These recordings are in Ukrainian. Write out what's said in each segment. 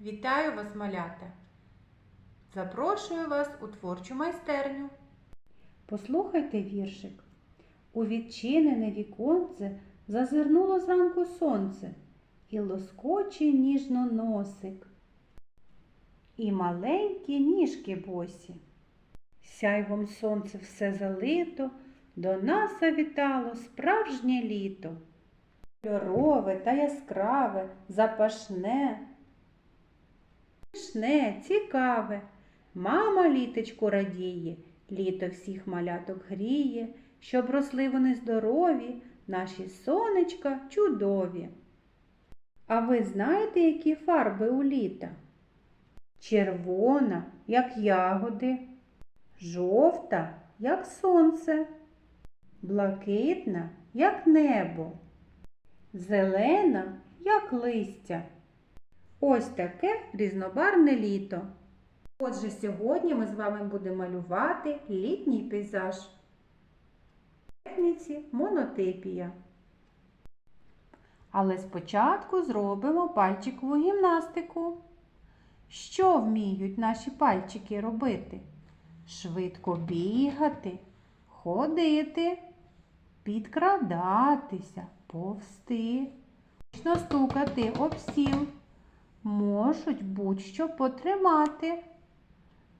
Вітаю вас, малята! Запрошую вас у творчу майстерню. Послухайте віршик. У відчинене віконце зазирнуло зранку сонце і лоскоче ніжно носик. І маленькі ніжки босі. Сяйвом сонце все залито, до нас завітало справжнє літо. Кольорове та яскраве, запашне, смішне, цікаве. Мама літочку радіє, літо всіх маляток гріє, щоб росли вони здорові, наші сонечка чудові. А ви знаєте, які фарби у літа? Червона, як ягоди, жовта, як сонце, блакитна, як небо, зелена, як листя. Ось таке різнобарвне літо. Отже, сьогодні ми з вами будемо малювати літній пейзаж. Техніці монотипія. Але спочатку зробимо пальчикову гімнастику. Що вміють наші пальчики робити? Швидко бігати, ходити, підкрадатися, повсти, стукати об стіл, можуть будь-що потримати,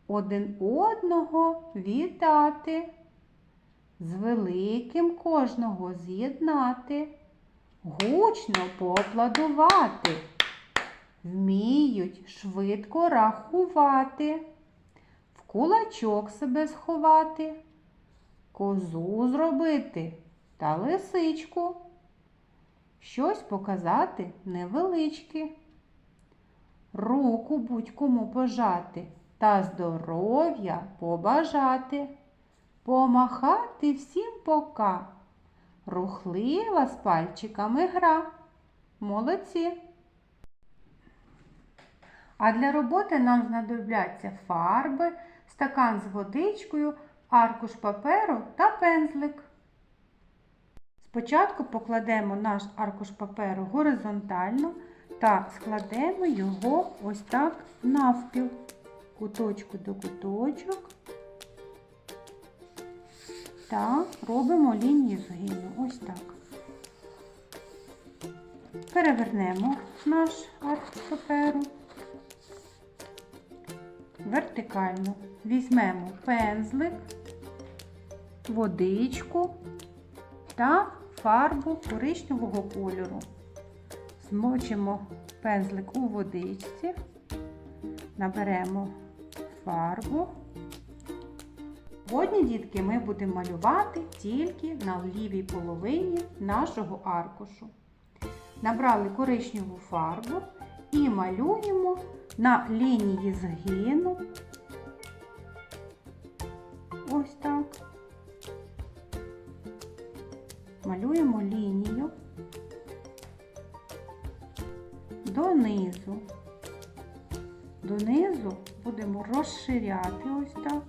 один одного вітати, з великим кожного з'єднати, гучно поаплодувати, вміють швидко рахувати, в кулачок себе сховати, козу зробити та лисичку, щось показати невеличке, руку будь-кому пожати та здоров'я побажати, помахати всім пока. Рухлива з пальчиками гра. Молодці. А для роботи нам знадобляться фарби, стакан з водичкою, аркуш паперу та пензлик. Спочатку покладемо наш аркуш паперу горизонтально та складемо його ось так навпіл, куточку до куточок. Та робимо лінію згину. Ось так. Перевернемо наш аркуш паперу вертикально. Візьмемо пензлик, водичку та фарбу коричневого кольору. Змочимо пензлик у водичці, наберемо фарбу. Сьогодні, дітки, ми будемо малювати тільки на лівій половині нашого аркушу. Набрали коричневу фарбу і малюємо на лінії згину. Ось так. Малюємо лінію донизу. Донизу будемо розширяти ось так.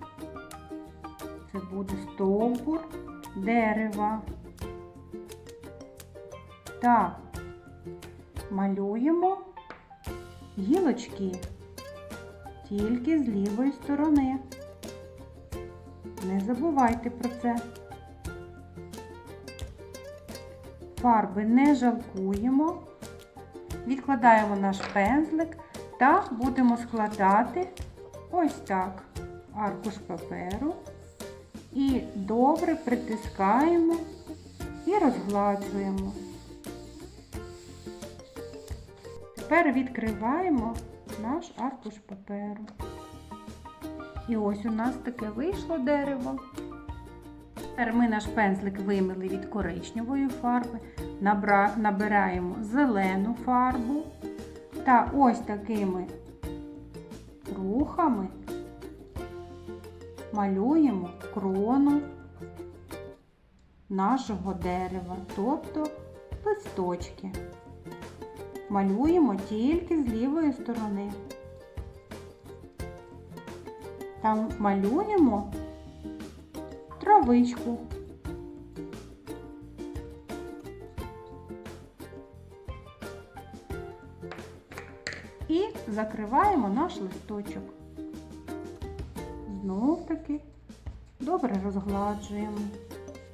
Це буде стовбур дерева. Так, малюємо гілочки тільки з лівої сторони. Не забувайте про це. Фарби не жалкуємо, відкладаємо наш пензлик та будемо складати ось так аркуш паперу і добре притискаємо і розгладжуємо. Тепер відкриваємо наш аркуш паперу. І ось у нас таке вийшло дерево. Тепер ми наш пензлик вимили від коричневої фарби, набираємо зелену фарбу та ось такими рухами малюємо крону нашого дерева, тобто листочки. Малюємо тільки з лівої сторони. Там малюємо травичку. І закриваємо наш листочок. Знов таки добре розгладжуємо,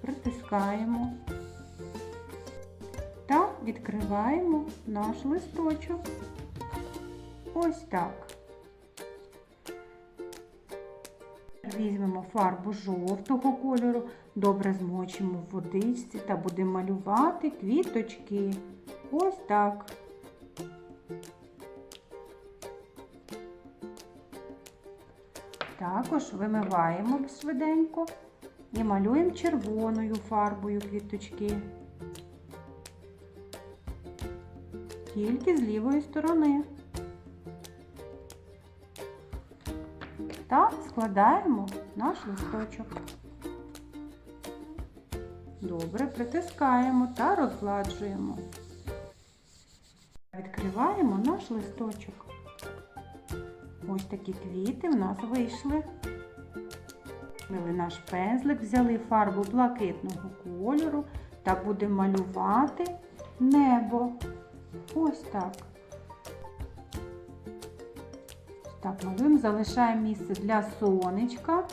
притискаємо та відкриваємо наш листочок. Ось так. Візьмемо фарбу жовтого кольору, добре змочимо в водичці та будемо малювати квіточки. Ось так. Також вимиваємо швиденько і малюємо червоною фарбою квіточки. Тільки з лівої сторони. Та складаємо наш листочок. Добре притискаємо та розгладжуємо. Відкриваємо наш листочок. Ось такі квіти в нас вийшли. Мили наш пензлик, взяли фарбу блакитного кольору та будемо малювати небо. Ось так. Так, малюємо, залишаємо місце для сонечка.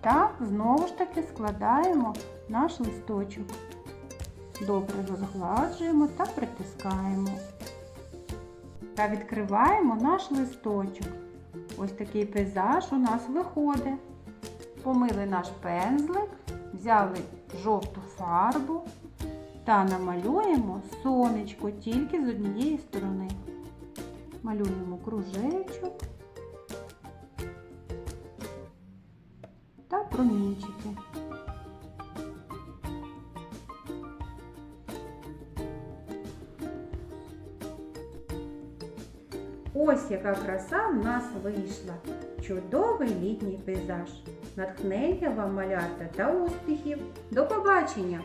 Та знову ж таки складаємо наш листочок. Добре розгладжуємо та притискаємо. Та відкриваємо наш листочок. Ось такий пейзаж у нас виходить. Помили наш пензлик, взяли жовту фарбу та намалюємо сонечко тільки з однієї сторони. Малюємо кружечок та промінчики. Ось яка краса в нас вийшла. Чудовий літній пейзаж. Натхнення вам малята та успіхів. До побачення!